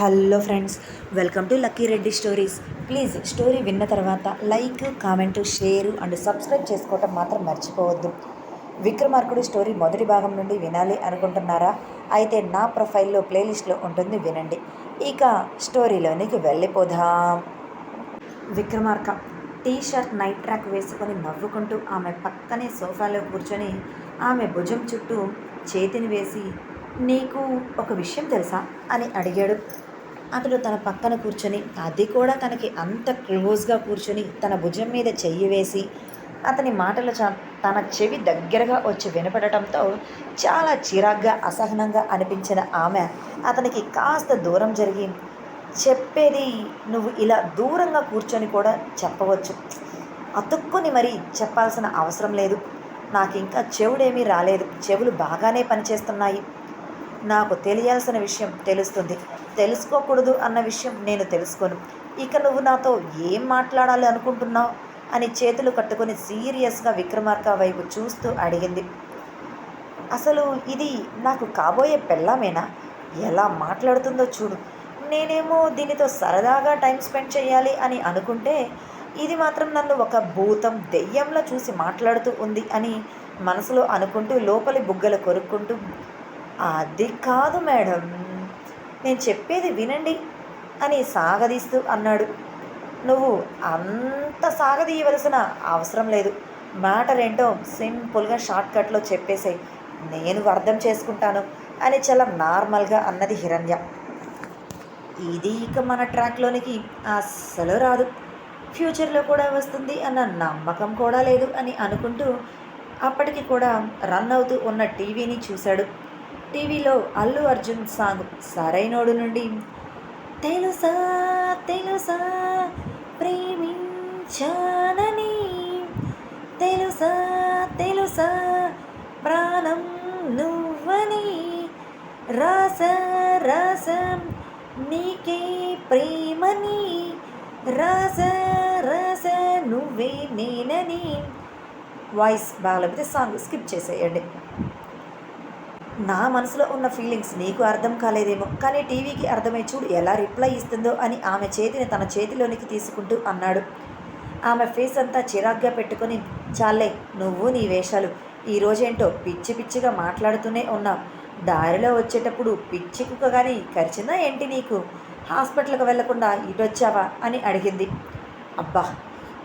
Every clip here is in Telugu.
Hello friends welcome to Lucky Reddy stories. Please story విన్న తర్వాత like comment share and subscribe చేసుకోవటం మాత్రం మర్చిపోవద్దు. విక్రమార్కుడు స్టోరీ మొదటి భాగం నుండి వినాలి అనుకుంటున్నారా? అయితే నా ప్రొఫైల్లో ప్లేలిస్ట్లో ఉంటుంది వినండి. ఇక స్టోరీలోనికి వెళ్ళిపోదాం. Vikramarka T shirt night track వేసుకొని నవ్వుకుంటూ ఆమె పక్కనే సోఫాలో కూర్చొని ఆమె భుజం చుట్టూ చేతిని వేసి నీకు ఒక విషయం తెలుసా? అని అడిగాడు. అతడు తన పక్కన కూర్చొని అది కూడా తనకి అంత క్లోజ్గా కూర్చొని తన భుజం మీద చెయ్యి వేసి అతని మాటలు తన చెవి దగ్గరగా వచ్చి వినపడటంతో చాలా చిరాగ్గా అసహనంగా అనిపించిన ఆమె అతనికి కాస్త దూరం జరిగి చెప్పేది నువ్వు ఇలా దూరంగా కూర్చొని కూడా చెప్పవచ్చు. అతుక్కుని మరీ చెప్పాల్సిన అవసరం లేదు. నాకు ఇంకా చెవుడేమీ రాలేదు. చెవులు బాగానే పనిచేస్తున్నాయి. నాకు తెలియాల్సిన విషయం తెలుస్తుంది. తెలుసుకోకూడదు అన్న విషయం నేను తెలుసుకోను. ఇక నువ్వు నాతో ఏం మాట్లాడాలి అనుకుంటున్నావు? అని చేతులు కట్టుకొని సీరియస్గా విక్రమార్క వైపు చూస్తూ అడిగింది. అసలు ఇది నాకు కాబోయే పెళ్ళామేనా? ఎలా మాట్లాడుతుందో చూడు. నేనేమో దీనితో సరదాగా టైం స్పెండ్ చేయాలి అని అనుకుంటే ఇది మాత్రం నన్ను ఒక భూతం దెయ్యంలా చూసి మాట్లాడుతూ ఉంది అని మనసులో అనుకుంటూ లోపలి బుగ్గలు కొరుక్కుంటూ అది కాదు మేడం. నేను చెప్పేది వినండి అని సాగదీస్తూ అన్నాడు. నువ్వు అంత సాగదీయవలసిన అవసరం లేదు. మ్యాటర్ ఏంటో సింపుల్గా షార్ట్కట్లో చెప్పేసాయి. నేను అర్థం చేసుకుంటాను అని చాలా నార్మల్గా అన్నది హిరణ్య. ఇది ఇక మన ట్రాక్లోనికి అస్సలు రాదు. ఫ్యూచర్లో కూడా వస్తుంది అన్న నమ్మకం కూడా లేదు అని అనుకుంటూ అప్పటికి కూడా రన్ అవుతూ ఉన్న టీవీని చూశాడు. టీవీలో అల్లు అర్జున్ సాంగ్ సరైనోడు నుండి. తెలుసా తెలుసా ప్రేమించానని. తెలుసా తెలుసా ప్రాణం నువ్వని. రాస రసం నీకే ప్రేమని. రాస రాస నువ్వే నేనని. వాయిస్ బాగాలేకపోతే సాంగ్ స్కిప్ చేసేయండి. నా మనసులో ఉన్న ఫీలింగ్స్ నీకు అర్థం కాలేదేమో కానీ టీవీకి అర్థమై చూడు ఎలా రిప్లై ఇస్తుందో అని ఆమె చేతిని తన చేతిలోనికి తీసుకుంటూ అన్నాడు. ఆమె ఫేస్ అంతా చిరాగ్గా పెట్టుకొని చాలే నువ్వు నీ వేషాలు. ఈరోజేంటో పిచ్చి పిచ్చిగా మాట్లాడుతూనే ఉన్నావు. దారిలో వచ్చేటప్పుడు పిచ్చి కుక్క కానీ కరిచిందా ఏంటి నీకు? హాస్పిటల్కి వెళ్ళకుండా ఇటొచ్చావా? అని అడిగింది. అబ్బా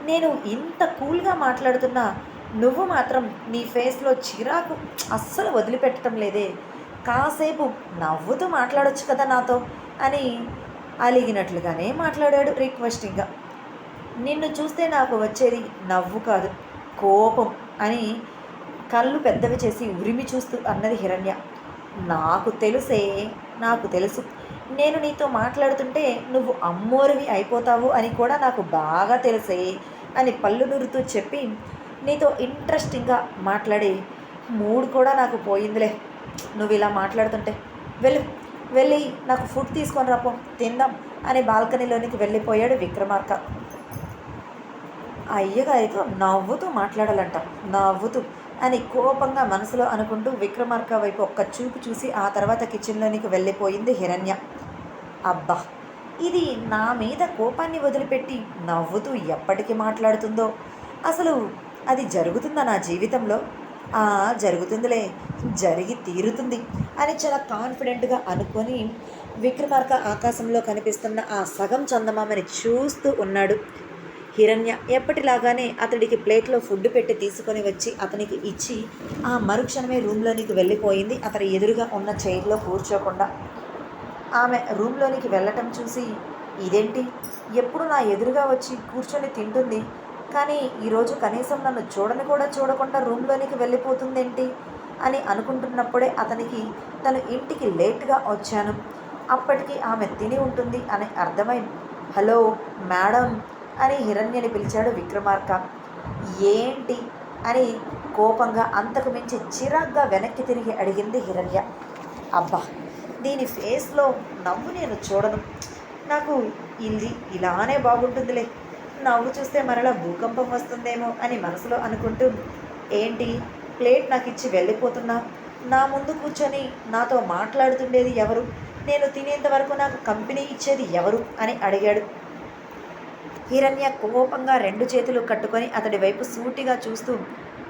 నేను ఇంత కూల్గా మాట్లాడుతున్నా నువ్వు మాత్రం నీ ఫేస్లో చిరాకు అస్సలు వదిలిపెట్టడం లేదే. కాసేపు నవ్వుతూ మాట్లాడొచ్చు కదా నాతో అని అలిగినట్లుగానే మాట్లాడాడు రిక్వెస్టింగ్గా నిన్ను చూస్తే నాకు వచ్చేది నవ్వు కాదు కోపం అని కళ్ళు పెద్దవి చేసి ఉరిమి చూస్తూ అన్నది హిరణ్య. నాకు తెలుసే నాకు తెలుసు. నేను నీతో మాట్లాడుతుంటే నువ్వు అమ్మోరివి అయిపోతావు అని కూడా నాకు బాగా తెలుసే అని పళ్ళు నురుతూ చెప్పి నీతో ఇంట్రెస్టింగ్గా మాట్లాడి మూడు కూడా నాకు పోయిందిలే. నువ్వు ఇలా మాట్లాడుతుంటే వెళ్ళు వెళ్ళి నాకు ఫుడ్ తీసుకొని రాపో తిందాం అని బాల్కనీలోనికి వెళ్ళిపోయాడు విక్రమార్క. అయ్యగారితో నవ్వుతూ మాట్లాడాలంట నవ్వుతూ అని కోపంగా మనసులో అనుకుంటూ విక్రమార్క వైపు ఒక్క చూపు చూసి ఆ తర్వాత కిచెన్లోనికి వెళ్ళిపోయింది హిరణ్య. అబ్బా ఇది నా మీద కోపాన్ని వదిలిపెట్టి నవ్వుతూ ఎప్పటికీ మాట్లాడుతుందో అసలు అది జరుగుతుందా నా జీవితంలో? జరుగుతుందిలే. జరిగి తీరుతుంది అని చాలా కాన్ఫిడెంట్గా అనుకొని విక్రమార్క ఆకాశంలో కనిపిస్తున్న ఆ సగం చందమామని చూస్తూ ఉన్నాడు. హిరణ్య ఎప్పటిలాగానే అతడికి ప్లేట్లో ఫుడ్ పెట్టి తీసుకొని వచ్చి అతనికి ఇచ్చి ఆ మరుక్షణమే రూమ్లోనికి వెళ్ళిపోయింది. అతని ఎదురుగా ఉన్న చైర్లో కూర్చోకుండా ఆమె రూమ్లోనికి వెళ్ళటం చూసి ఇదేంటి? ఎప్పుడు నా ఎదురుగా వచ్చి కూర్చొని తింటుంది? కానీ ఈరోజు కనీసం నన్ను చూడని కూడా చూడకుండా రూమ్లోనికి వెళ్ళిపోతుందేంటి అని అనుకుంటున్నప్పుడే అతనికి తను ఇంటికి లేట్గా వచ్చాను. అప్పటికి ఆమె తిని ఉంటుంది అని అర్థమైంది. హలో మేడం అని హిరణ్యని పిలిచాడు విక్రమార్క. ఏంటి? అని కోపంగా అంతకు మించి చిరాగ్గా వెనక్కి తిరిగి అడిగింది హిరణ్య. అబ్బా దీని ఫేస్లో నవ్వు నేను చూడను. నాకు ఇది ఇలానే బాగుంటుందిలే. నవ్వు చూస్తే మరలా భూకంపం వస్తుందేమో అని మనసులో అనుకుంటూ ఏంటి? ప్లేట్ నాకు ఇచ్చి వెళ్ళిపోతున్నా. నా ముందు కూర్చొని నాతో మాట్లాడుతుండేది ఎవరు? నేను తినేంత వరకు నాకు కంపెనీ ఇచ్చేది ఎవరు? అని అడిగాడు. హిరణ్య కోపంగా రెండు చేతులు కట్టుకొని అతడి వైపు సూటిగా చూస్తూ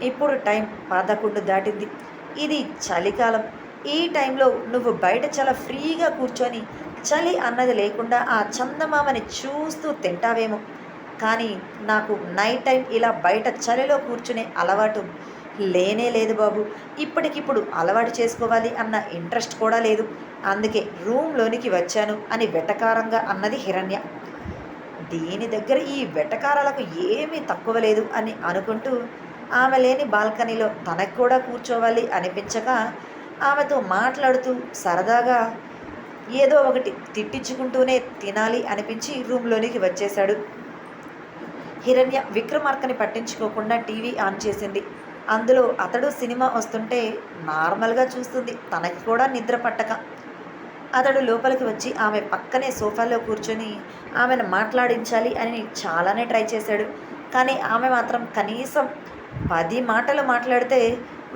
ఇప్పుడు టైం పదకొండు దాటింది. ఇది చలికాలం. ఈ టైంలో నువ్వు బయట చాలా ఫ్రీగా కూర్చొని చలి అన్నది లేకుండా ఆ చందమామని చూస్తూ తింటావేమో. కానీ నాకు నైట్ టైం ఇలా బయట చలిలో కూర్చునే అలవాటు లేనే లేదు బాబు. ఇప్పటికిప్పుడు అలవాటు చేసుకోవాలి అన్న ఇంట్రెస్ట్ కూడా లేదు. అందుకే రూమ్లోనికి వచ్చాను అని వెటకారంగా అన్నది హిరణ్య. దీని దగ్గర ఈ వెటకారాలకు ఏమీ తక్కువ లేదు అని అనుకుంటూ ఆమె లేని బాల్కనీలో తనకు కూడా కూర్చోవాలి అనిపించక ఆమెతో మాట్లాడుతూ సరదాగా ఏదో ఒకటి తిట్టించుకుంటూనే తినాలి అనిపించి రూమ్లోనికి వచ్చేశాడు. హిరణ్య విక్రమార్కని పట్టించుకోకుండా టీవీ ఆన్ చేసింది. అందులో అతడు సినిమా వస్తుంటే నార్మల్గా చూస్తుంది. తనకి కూడా నిద్ర పట్టక. అతడు లోపలికి వచ్చి ఆమె పక్కనే సోఫాలో కూర్చొని ఆమెను మాట్లాడించాలి అని చాలానే ట్రై చేశాడు. కానీ ఆమె మాత్రం కనీసం పది మాటలు మాట్లాడితే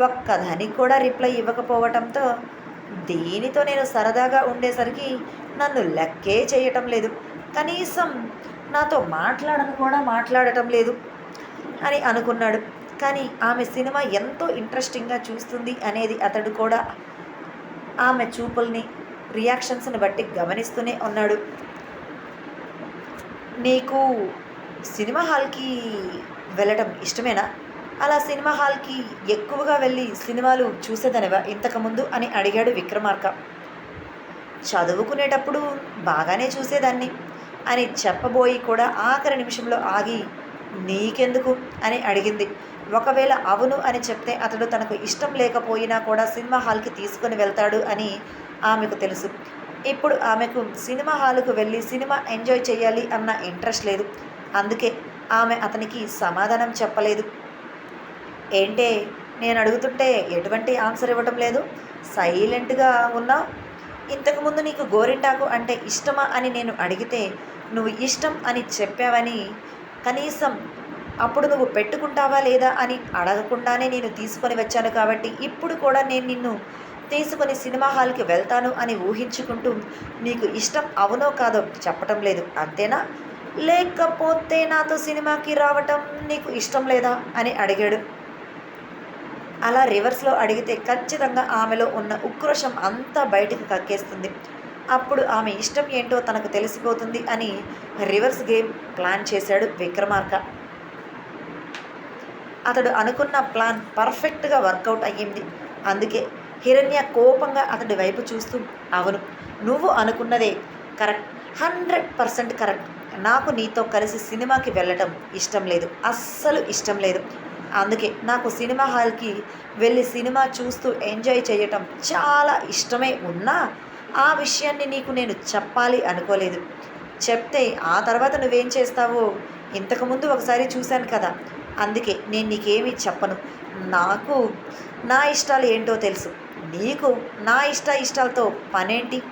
ఒక్కదానికి కూడా రిప్లై ఇవ్వకపోవటంతో దీనితో నేను సరదాగా ఉండేసరికి నన్ను లెక్కే చేయటం లేదు. కనీసం నాతో మాట్లాడను కూడా మాట్లాడటం లేదు అని అనుకున్నాడు. కానీ ఆమె సినిమా ఎంతో ఇంట్రెస్టింగ్గా చూస్తుంది అనేది అతడు కూడా ఆమె చూపుల్ని రియాక్షన్స్ని బట్టి గమనిస్తూనే ఉన్నాడు. నీకు సినిమా హాల్కి వెళ్ళటం ఇష్టమేనా? అలా సినిమా హాల్కి ఎక్కువగా వెళ్ళి సినిమాలు చూసేదనివా ఇంతకుముందు అని అడిగాడు విక్రమార్క. చదువుకునేటప్పుడు బాగానే చూసేదాన్ని. అని చెప్పబోయి కూడా ఆఖరి నిమిషంలో ఆగి నీకెందుకు? అని అడిగింది. ఒకవేళ అవును అని చెప్తే అతడు తనకు ఇష్టం లేకపోయినా కూడా సినిమా హాల్కి తీసుకొని వెళ్తాడు అని ఆమెకు తెలుసు. ఇప్పుడు ఆమెకు సినిమా హాల్కు వెళ్ళి సినిమా ఎంజాయ్ చేయాలి అన్న ఇంట్రెస్ట్ లేదు. అందుకే ఆమె అతనికి సమాధానం చెప్పలేదు. ఏంటే నేను అడుగుతుంటే ఎటువంటి ఆన్సర్ ఇవ్వటం లేదు? సైలెంట్గా ఉన్నా ఇంతకుముందు నీకు గోరింటాకు అంటే ఇష్టమా అని నేను అడిగితే నువ్వు ఇష్టం అని చెప్పావని కనీసం అప్పుడు నువ్వు పెట్టుకుంటావా లేదా అని అడగకుండానే నేను తీసుకొని వచ్చాను కాబట్టి ఇప్పుడు కూడా నేను నిన్ను తీసుకొని సినిమా హాల్కి వెళ్తాను అని ఊహించుకుంటూ నీకు ఇష్టం అవునో కాదో చెప్పటం లేదు అంతేనా? లేకపోతే నాతో సినిమాకి రావటం నీకు ఇష్టం లేదా? అని అడిగాడు. అలా రివర్స్లో అడిగితే ఖచ్చితంగా ఆమెలో ఉన్న ఉక్రోషం అంతా బయటికి కక్కేస్తుంది. అప్పుడు ఆమె ఇష్టం ఏంటో తనకు తెలిసిపోతుంది అని రివర్స్ గేమ్ ప్లాన్ చేశాడు విక్రమార్క. అతడు అనుకున్న ప్లాన్ పర్ఫెక్ట్గా వర్కౌట్ అయ్యింది. అందుకే హిరణ్య కోపంగా అతడి వైపు చూస్తూ అవును నువ్వు అనుకున్నదే కరెక్ట్ హండ్రెడ్ పర్సెంట్ కరెక్ట్. నాకు నీతో కలిసి సినిమాకి వెళ్ళటం ఇష్టం లేదు అస్సలు ఇష్టం లేదు. అందుకే నాకు సినిమా హాల్కి వెళ్ళి సినిమా చూస్తూ ఎంజాయ్ చేయటం చాలా ఇష్టమే ఉన్నా ఆ విషయాన్ని నీకు నేను చెప్పాలి అనుకోలేదు. చెప్తే ఆ తర్వాత నువ్వేం చేస్తావో ఇంతకుముందు ఒకసారి చూశాను కదా. అందుకే నేను నీకేమీ చెప్పను. నాకు నా ఇష్టాలు ఏంటో తెలుసు. నీకు నా ఇష్ట ఇష్టాలతో పనేంటి?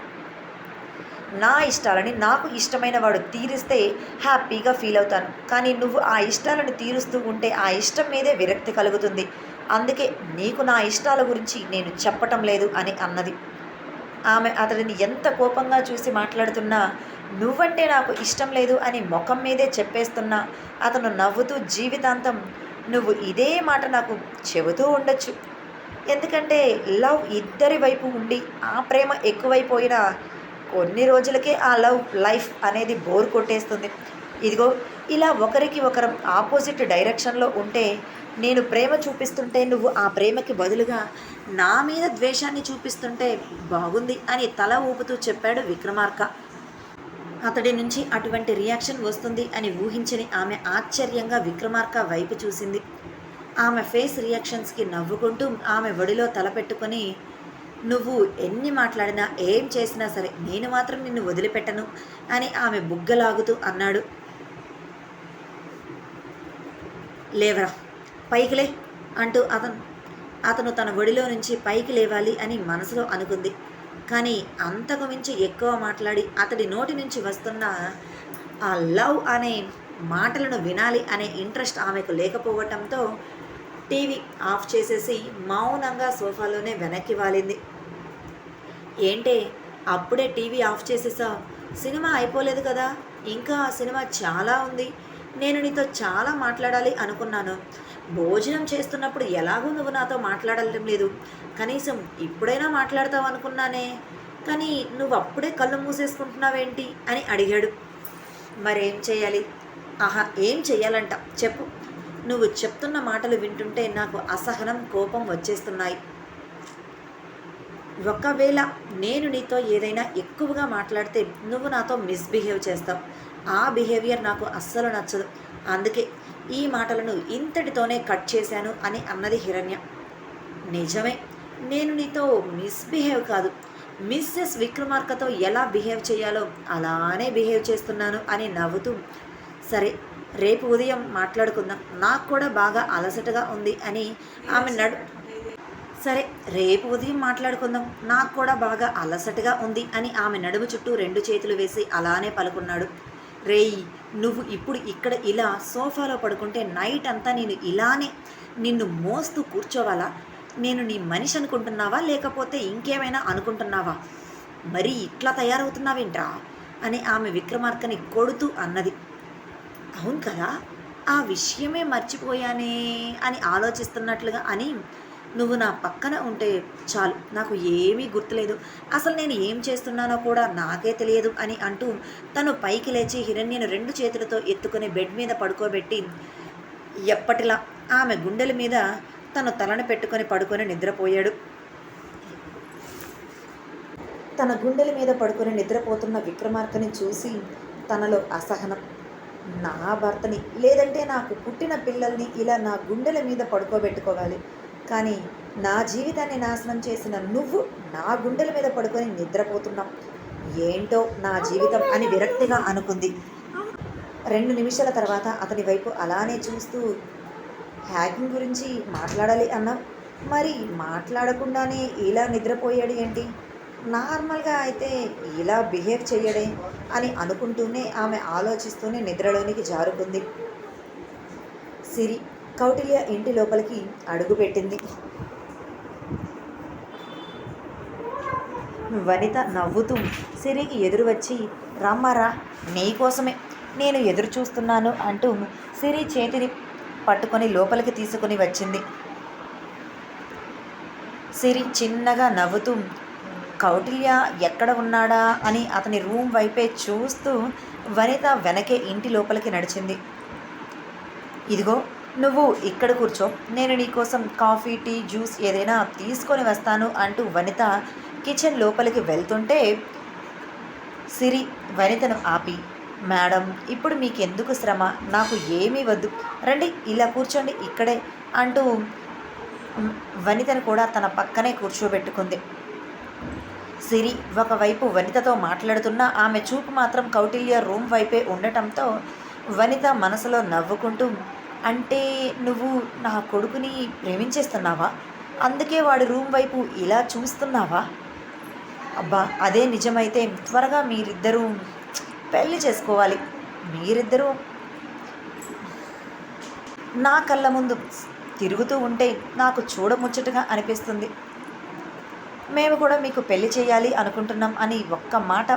నా ఇష్టాలని నాకు ఇష్టమైన వాడు తీరిస్తే హ్యాపీగా ఫీల్ అవుతాను. కానీ నువ్వు ఆ ఇష్టాలను తీరుస్తూ ఉంటే ఆ ఇష్టం మీదే విరక్తి కలుగుతుంది. అందుకే నీకు నా ఇష్టాల గురించి నేను చెప్పటం లేదు అని అన్నది. ఆమె అతడిని ఎంత కోపంగా చూసి మాట్లాడుతున్నా నువ్వంటే నాకు ఇష్టం లేదు అని ముఖం మీదే చెప్పేస్తున్నా అతను నవ్వుతూ జీవితాంతం నువ్వు ఇదే మాట నాకు చెబుతూ ఉండొచ్చు. ఎందుకంటే లవ్ ఇద్దరి వైపు ఉండి ఆ ప్రేమ ఎక్కువైపోయినా కొన్ని రోజులకే ఆ లవ్ లైఫ్ అనేది బోర్ కొట్టేస్తుంది. ఇదిగో ఇలా ఒకరికి ఒకరం ఆపోజిట్ డైరెక్షన్లో ఉంటే నేను ప్రేమ చూపిస్తుంటే నువ్వు ఆ ప్రేమకి బదులుగా నా మీద ద్వేషాన్ని చూపిస్తుంటే బాగుంది అని తల ఊపుతూ చెప్పాడు విక్రమార్క. అతడి నుంచి అటువంటి రియాక్షన్ వస్తుంది అని ఊహించని ఆమె ఆశ్చర్యంగా విక్రమార్క వైపు చూసింది. ఆమె ఫేస్ రియాక్షన్స్కి నవ్వుకుంటూ ఆమె ఒడిలో తలపెట్టుకొని నువ్వు ఎన్ని మాట్లాడినా ఏం చేసినా సరే నేను మాత్రం నిన్ను వదిలిపెట్టను అని ఆమె బుగ్గలాగుతూ అన్నాడు. లేవరా పైకిలే అంటూ అతను అతను తన ఒడిలో నుంచి పైకి లేవాలి అని మనసులో అనుకుంది. కానీ అంతకు మించి ఎక్కువ మాట్లాడి అతడి నోటి నుంచి వస్తున్న ఆ లవ్ అనే మాటలను వినాలి అనే ఇంట్రెస్ట్ ఆమెకు లేకపోవటంతో టీవీ ఆఫ్ చేసేసి మౌనంగా సోఫాలోనే వెనక్కి వాలింది. ఏంటే అప్పుడే టీవీ ఆఫ్ చేసేసా సినిమా అయిపోలేదు కదా? ఇంకా ఆ సినిమా చాలా ఉంది. నేను నీతో చాలా మాట్లాడాలి అనుకున్నాను. భోజనం చేస్తున్నప్పుడు ఎలాగో నువ్వు నాతో మాట్లాడటం లేదు. కనీసం ఇప్పుడైనా మాట్లాడతావు అనుకున్నానే. కానీ నువ్వు అప్పుడే కళ్ళు మూసేసుకుంటున్నావేంటి అని అడిగాడు. మరేం చేయాలి? ఆహా ఏం చెయ్యాలంట చెప్పు. నువ్వు చెప్తున్న మాటలు వింటుంటే నాకు అసహనం కోపం వచ్చేస్తున్నాయి. ఒకవేళ నేను నీతో ఏదైనా ఎక్కువగా మాట్లాడితే నువ్వు నాతో మిస్బిహేవ్ చేస్తావు. ఆ బిహేవియర్ నాకు అస్సలు నచ్చదు. అందుకే ఈ మాటలను ఇంతటితోనే కట్ చేశాను అని అన్నది హిరణ్య. నిజమే నేను నీతో మిస్బిహేవ్ కాదు. మిస్సెస్ విక్రమార్కతో ఎలా బిహేవ్ చేయాలో అలానే బిహేవ్ చేస్తున్నాను అని నవ్వుతూ సరే రేపు ఉదయం మాట్లాడుకుందాం. నాకు కూడా బాగా అలసటగా ఉంది అని ఆమె నడు సరే రేపు ఉదయం మాట్లాడుకుందాం. నాకు కూడా బాగా అలసటగా ఉంది అని ఆమె నడుము చుట్టూ రెండు చేతులు వేసి అలానే పలుకున్నాడు. రేయ్ నువ్వు ఇప్పుడు ఇక్కడ ఇలా సోఫాలో పడుకుంటే నైట్ అంతా నేను ఇలానే నిన్ను మోస్తూ కూర్చోవాలా? నేను నీ మనిషి అనుకుంటున్నావా? లేకపోతే ఇంకేమైనా అనుకుంటున్నావా? మరీ ఇట్లా తయారవుతున్నావేంట్రా? అని ఆమె విక్రమార్కని కొడుతూ అన్నది. అవును కదా? ఆ విషయమే మర్చిపోయానే అని ఆలోచిస్తున్నట్లుగా అని నువ్వు నా పక్కన ఉంటే చాలు నాకు ఏమీ గుర్తులేదు. అసలు నేను ఏం చేస్తున్నానో కూడా నాకే తెలియదు అని అంటూ తను పైకి లేచి హిరణ్యను రెండు చేతులతో ఎత్తుకొని బెడ్ మీద పడుకోబెట్టి ఎప్పటిలా ఆమె గుండెల మీద తను తలను పెట్టుకొని పడుకొని నిద్రపోయాడు. తన గుండెల మీద పడుకొని నిద్రపోతున్న విక్రమార్కని చూసి తనలో అసహనం. నా భర్తని లేదంటే నాకు పుట్టిన పిల్లల్ని ఇలా నా గుండెల మీద పడుకోబెట్టుకోవాలి. కానీ నా జీవితాన్ని నాశనం చేసిన నువ్వు నా గుండెల మీద పడుకొని నిద్రపోతున్నావు. ఏంటో నా జీవితం అని విరక్తిగా అనుకుంది. రెండు నిమిషాల తర్వాత అతని వైపు అలానే చూస్తూ హ్యాకింగ్ గురించి మాట్లాడాలి అన్నాం మరి మాట్లాడకుండానే ఇలా నిద్రపోయాడు ఏంటి? నార్మల్గా అయితే ఇలా బిహేవ్ చేయడే అని అనుకుంటూనే ఆమె ఆలోచిస్తూనే నిద్రలోనికి జారుకుంది. సిరి కౌటిల్య ఇంటి లోపలికి అడుగుపెట్టింది వనిత నవ్వుతూ సిరికి ఎదురు వచ్చి రమ్మారా నీకోసమే నేను ఎదురు చూస్తున్నాను అంటూ సిరి చేతిని పట్టుకొని లోపలికి తీసుకుని వచ్చింది. సిరి చిన్నగా నవ్వుతూ కౌటిల్య ఎక్కడ ఉన్నాడా అని అతని రూమ్ వైపే చూస్తూ వనిత వెనకే ఇంటి లోపలికి నడిచింది. ఇదిగో నువ్వు ఇక్కడ కూర్చో. నేను నీకోసం కాఫీ టీ జ్యూస్ ఏదైనా తీసుకొని వస్తాను అంటూ వనిత కిచెన్ లోపలికి వెళ్తుంటే సిరి వనితను ఆపి మేడం ఇప్పుడు మీకు ఎందుకు శ్రమ? నాకు ఏమీ వద్దు. రండి ఇలా కూర్చోండి ఇక్కడే అంటూ వనితను కూడా తన పక్కనే కూర్చోబెట్టుకుంది. సిరి ఒకవైపు వనితతో మాట్లాడుతున్న ఆమె చూపు మాత్రం కౌటిల్య రూమ్ వైపే ఉండటంతో వనిత మనసులో నవ్వుకుంటూ అంటే నువ్వు నా కొడుకుని ప్రేమించేస్తున్నావా? అందుకే వాడి రూమ్ వైపు ఇలా చూస్తున్నావా? అబ్బా అదే నిజమైతే త్వరగా మీరిద్దరూ పెళ్ళి చేసుకోవాలి. మీరిద్దరూ నా కళ్ళ ముందు తిరుగుతూ ఉంటే నాకు చూడముచ్చటగా అనిపిస్తుంది. మేము కూడా మీకు పెళ్ళి చేయాలి అనుకుంటున్నాం అని ఒక్క మాట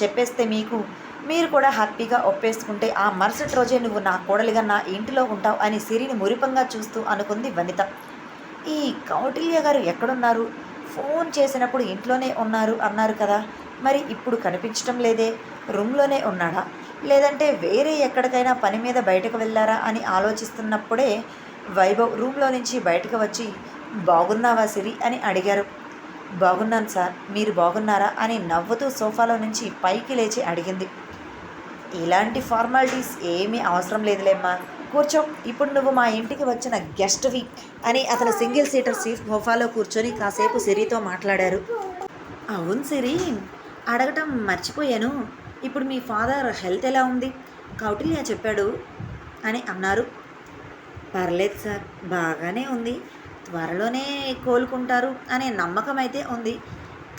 చెప్పేస్తే మీకు మీరు కూడా హ్యాపీగా ఒప్పేసుకుంటే ఆ మరుసటి రోజే నువ్వు నా కోడలిగా నా ఇంటిలో ఉంటావు అని సిరిని మురిపంగా చూస్తూ అనుకుంది వనిత. ఈ కౌటిల్య గారు ఎక్కడున్నారు? ఫోన్ చేసినప్పుడు ఇంట్లోనే ఉన్నారు అన్నారు కదా. మరి ఇప్పుడు కనిపించడం లేదే? రూమ్లోనే ఉన్నాడా? లేదంటే వేరే ఎక్కడికైనా పని మీద బయటకు వెళ్ళారా అని ఆలోచిస్తున్నప్పుడే వైభవ్ రూమ్లో నుంచి బయటకు వచ్చి బాగున్నావా సిరి? అని అడిగారు. బాగున్నాను సార్. మీరు బాగున్నారా? అని నవ్వుతూ సోఫాలో నుంచి పైకి లేచి అడిగింది. ఇలాంటి ఫార్మాలిటీస్ ఏమీ అవసరం లేదులేమ్మా కూర్చో. ఇప్పుడు నువ్వు మా ఇంటికి వచ్చిన గెస్ట్వి అని అతను సింగిల్ సీటర్ సీట్ సోఫాలో కూర్చొని కాసేపు సిరితో మాట్లాడారు. అవును సిరి. అడగటం మర్చిపోయాను. ఇప్పుడు మీ ఫాదర్ హెల్త్ ఎలా ఉంది? కౌటిల్య చెప్పాడు అని అన్నారు. పర్లేదు సార్. బాగానే ఉంది. త్వరలోనే కోలుకుంటారు అనే నమ్మకం అయితే ఉంది.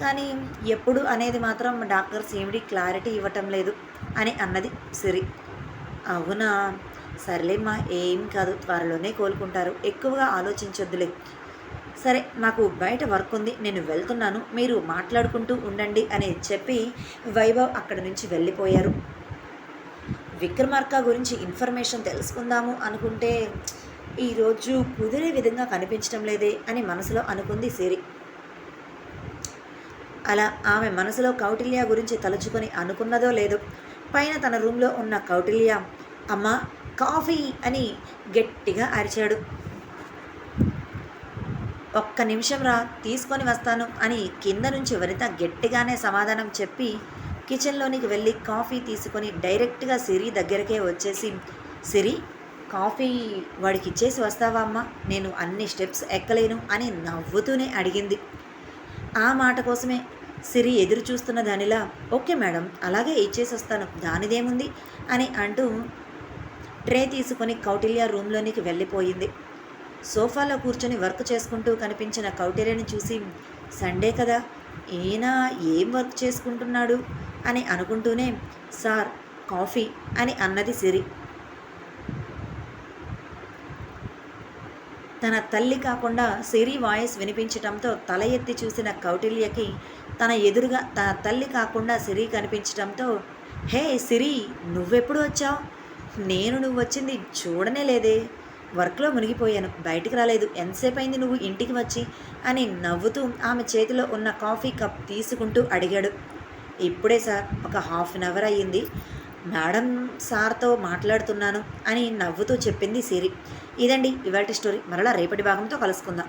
కానీ ఎప్పుడు అనేది మాత్రం డాక్టర్స్ ఏమిటి క్లారిటీ ఇవ్వటం లేదు అని అన్నది సిరి. అవునా? సర్లేమ్మా ఏం కాదు త్వరలోనే కోలుకుంటారు. ఎక్కువగా ఆలోచించొద్దులే. సరే నాకు బయట వర్క్ ఉంది నేను వెళ్తున్నాను మీరు మాట్లాడుకుంటూ ఉండండి అని చెప్పి వైభవ్ అక్కడి నుంచి వెళ్ళిపోయారు. విక్రమార్క గురించి ఇన్ఫర్మేషన్ తెలుసుకుందాము అనుకుంటే ఈరోజు కుదిరే విధంగా కనిపించడం లేదే అని మనసులో అనుకుంది సిరి. అలా ఆమె మనసులో కౌటిల్య గురించి తలుచుకొని అనుకున్నదో లేదో పైన తన రూమ్లో ఉన్న కౌటిల్య అమ్మ కాఫీ అని గట్టిగా అరిచాడు. ఒక్క నిమిషం రా తీసుకొని వస్తాను అని కింద నుంచి వనిత గట్టిగానే సమాధానం చెప్పి కిచెన్లోనికి వెళ్ళి కాఫీ తీసుకొని డైరెక్ట్గా సిరి దగ్గరకే వచ్చేసి సిరి కాఫీ వాడికి ఇచ్చేసి వస్తావా అమ్మా? నేను అన్ని స్టెప్స్ ఎక్కలేను అని నవ్వుతూనే అడిగింది. ఆ మాట కోసమే సిరి ఎదురు చూస్తున్న దానిలా ఓకే మేడం అలాగే ఇచ్చేసి వస్తాను దానిదేముంది? అని అంటూ ట్రే తీసుకొని కౌటిల్య రూమ్లోనికి వెళ్ళిపోయింది. సోఫాలో కూర్చొని వర్క్ చేసుకుంటూ కనిపించిన కౌటిల్యని చూసి సండే కదా ఈయన ఏం వర్క్ చేసుకుంటున్నాడు? అని అనుకుంటూనే సార్ కాఫీ అని అన్నది సిరి. తన తల్లి కాకుండా సిరి వాయిస్ వినిపించటంతో తల ఎత్తి చూసిన కౌటిల్యకి తన ఎదురుగా తన తల్లి కాకుండా సిరి కనిపించటంతో హే సిరి నువ్వెప్పుడు వచ్చావు? నేను నువ్వు వచ్చింది చూడనే లేదే. వర్క్లో మునిగిపోయాను. బయటికి రాలేదు. ఎంతసేపు అయింది నువ్వు ఇంటికి వచ్చి? అని నవ్వుతూ ఆమె చేతిలో ఉన్న కాఫీ కప్ తీసుకుంటూ అడిగాడు. ఇప్పుడే సార్ ఒక హాఫ్ అన్ అవర్ అయ్యింది. మేడం సార్తో మాట్లాడుతున్నాను అని నవ్వుతూ చెప్పింది సిరి. ఇదండి ఇవాళ స్టోరీ. మరలా రేపటి భాగంతో కలుసుకుందాం.